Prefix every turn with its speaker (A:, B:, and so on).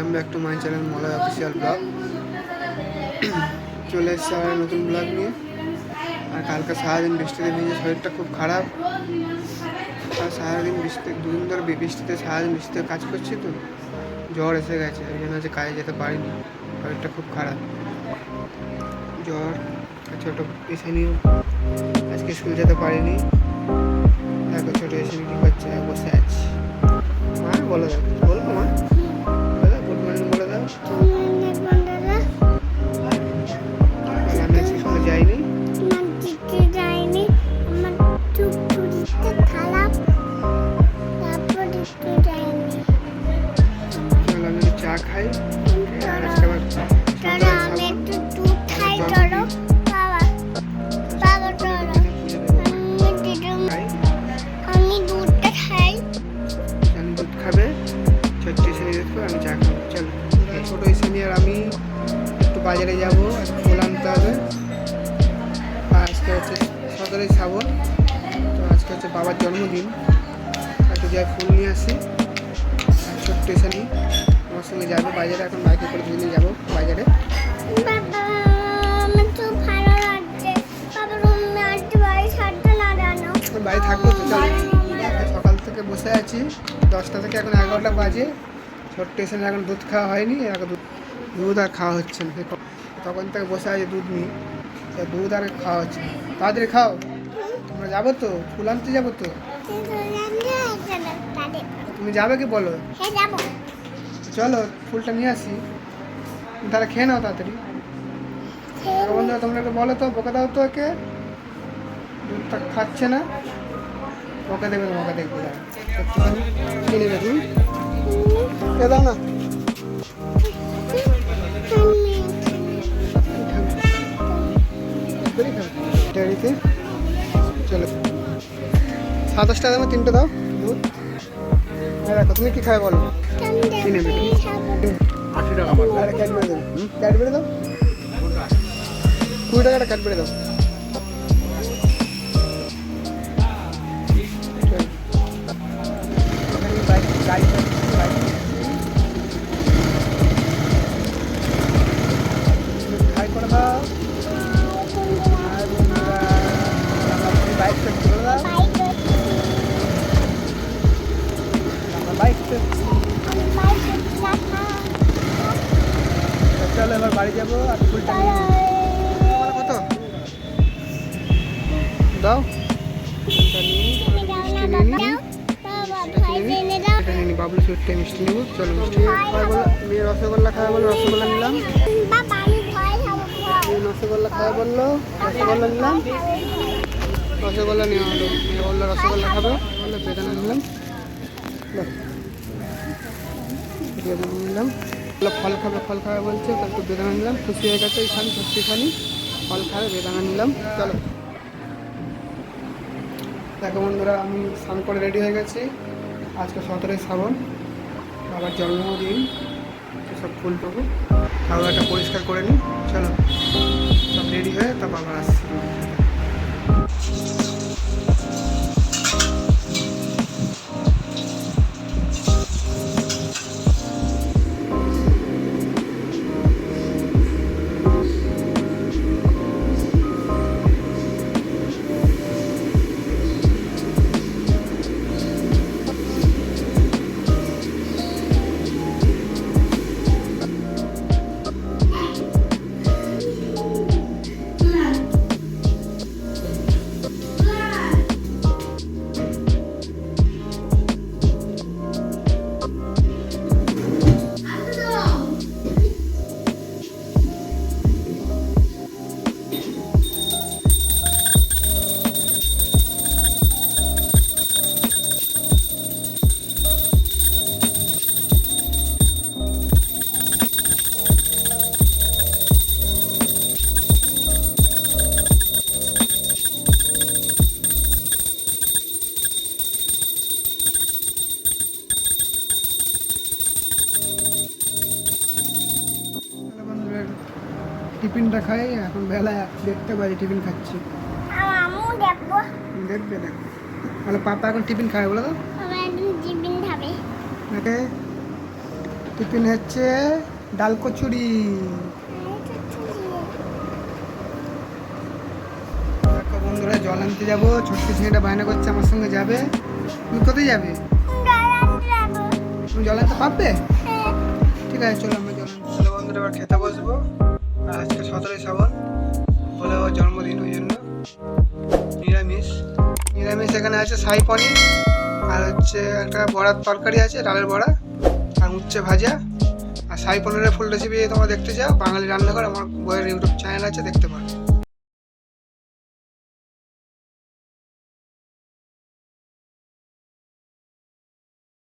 A: Welcome back to my channel Malay official blog. চলে এসেছে আমার নতুন ব্লগ নিয়ে। আর কালকে সারাদিন বৃষ্টিতে ভিজে শরীরটা খুব খারাপ। আর সারাদিন বৃষ্টিতে দুদিন ধরে বৃষ্টিতে, সারাদিন বৃষ্টিতে কাজ করছি তো, জ্বর এসে গেছে। ওই জন্য আজকে কাজে যেতে পারিনি, শরীরটা খুব খারাপ। জ্বর ছোটো এসে নিয়ে আজকে স্কুল যেতে পারিনি। দেখো ছোটো এসে কী করছে, বসে আছি। মা বলে দাও যাব একটু ফুল আনতে হবে আজকে হচ্ছে সতেরোই শ্রাবণ তো আজকে হচ্ছে বাবার জন্মদিন। একটু যাই ফুল নিয়ে আসি। ছোট্ট এসে নিই আমার সঙ্গে যাবে। বাজারে এখন বাইকে করে দুজনে যাব বাজারে।
B: আজকে বাড়ি
A: থাকব তো সকাল থেকে বসে আছি। দশটা থেকে এখন এগারোটা বাজে। ছোট্ট এসে এখন দুধ খাওয়া হয়নি। এখন দুধ দুধ আর খাওয়া হচ্ছে না। তখন থেকে বসে আছে দুধ নিয়ে। দুধ আর খাওয়া হচ্ছে তাড়াতাড়ি খাও। তোমরা যাব তো? ফুল আনতে যাব তো? তুমি যাবে কি বলো? চলো, ফুলটা নিয়ে আসি। তাহলে খেয়ে নাও তাড়াতাড়ি। বন্ধুরা, তোমরা একটু বলো তো, বকে দাও তো ওকে দুধটা খাচ্ছে না। বকে দেবে তোমাকে দেখবে নেবে তুমি দাও না। চলো। সাতাশ টাকা দামে তিনটে দাও। দুধ। হ্যাঁ দেখো তুমি কি খাবে বলো?
C: আশি টাকা
A: ক্যাডবেরি দাও। কুড়ি টাকাটা ক্যাডবেরি দাও। বাড়ি যাব আর ফুলটা কত? দাও। বাবলু সুইটটা মিষ্টি নেব চলো মিষ্টি খাওয়া মেয়ে রসগোল্লা খাওয়া বলো। রসগোল্লা নিলাম। রসগোল্লা খাওয়া বলল। রসগোল্লা নিলাম। রসগোল্লা নেওয়া হলো। মেয়ে রসগোল্লা খাবে? বলল, বেদানা নিলাম। নিলাম। ফল খাবে ফল খাবে বলছে, তো একটু বেদানা নিলাম, খুশি হয়ে গেছে এখানে সত্যি খানি ফল খাবে, বেদানা নিলাম, চলো। দেখো বন্ধুরা, আমি স্নান করে রেডি হয়ে গেছি। আজকে সতেরোই শ্রাবণ, বাবার জন্মদিন সব ফুল টুকু খাওয়াটা পরিষ্কার করে নিই, চলো। টিফিনটা খাই এখন বেলা দেখতে বাজে টিফিন খাচ্ছি।
B: দেখবে।
A: দেখো তাহলে পাপা এখন টিফিন খাবে বলে
B: জিবিন খাবে।
A: টিফিন হচ্ছে ডাল কচুরি। বন্ধুরা জল আনতে যাব। ছোট্ট ছেলেটা বায়না করছে আমার সঙ্গে যাবে। তুমি কোথায় যাবে? তুমি জল আনতে পারবে? ঠিক আছে চলো আমরা জল আনতে বন্ধুরা এবার খেতে বসবো। আজকে সতেরোই শ্রাবণ বলে ওর জন্মদিন ওই জন্য। নিরামিষ। নিরামিষ এখানে আছে সাই পনির, আর হচ্ছে একটা বড়ার তরকারি আছে, ডালের বড়া, আর উচ্ছে ভাজা। আর সাই পনিরের ফুল রেসিপি তোমরা দেখতে চাও, বাঙালি রান্নাঘর, আমার বইয়ের ইউটিউব চ্যানেল আছে, দেখতে পারো।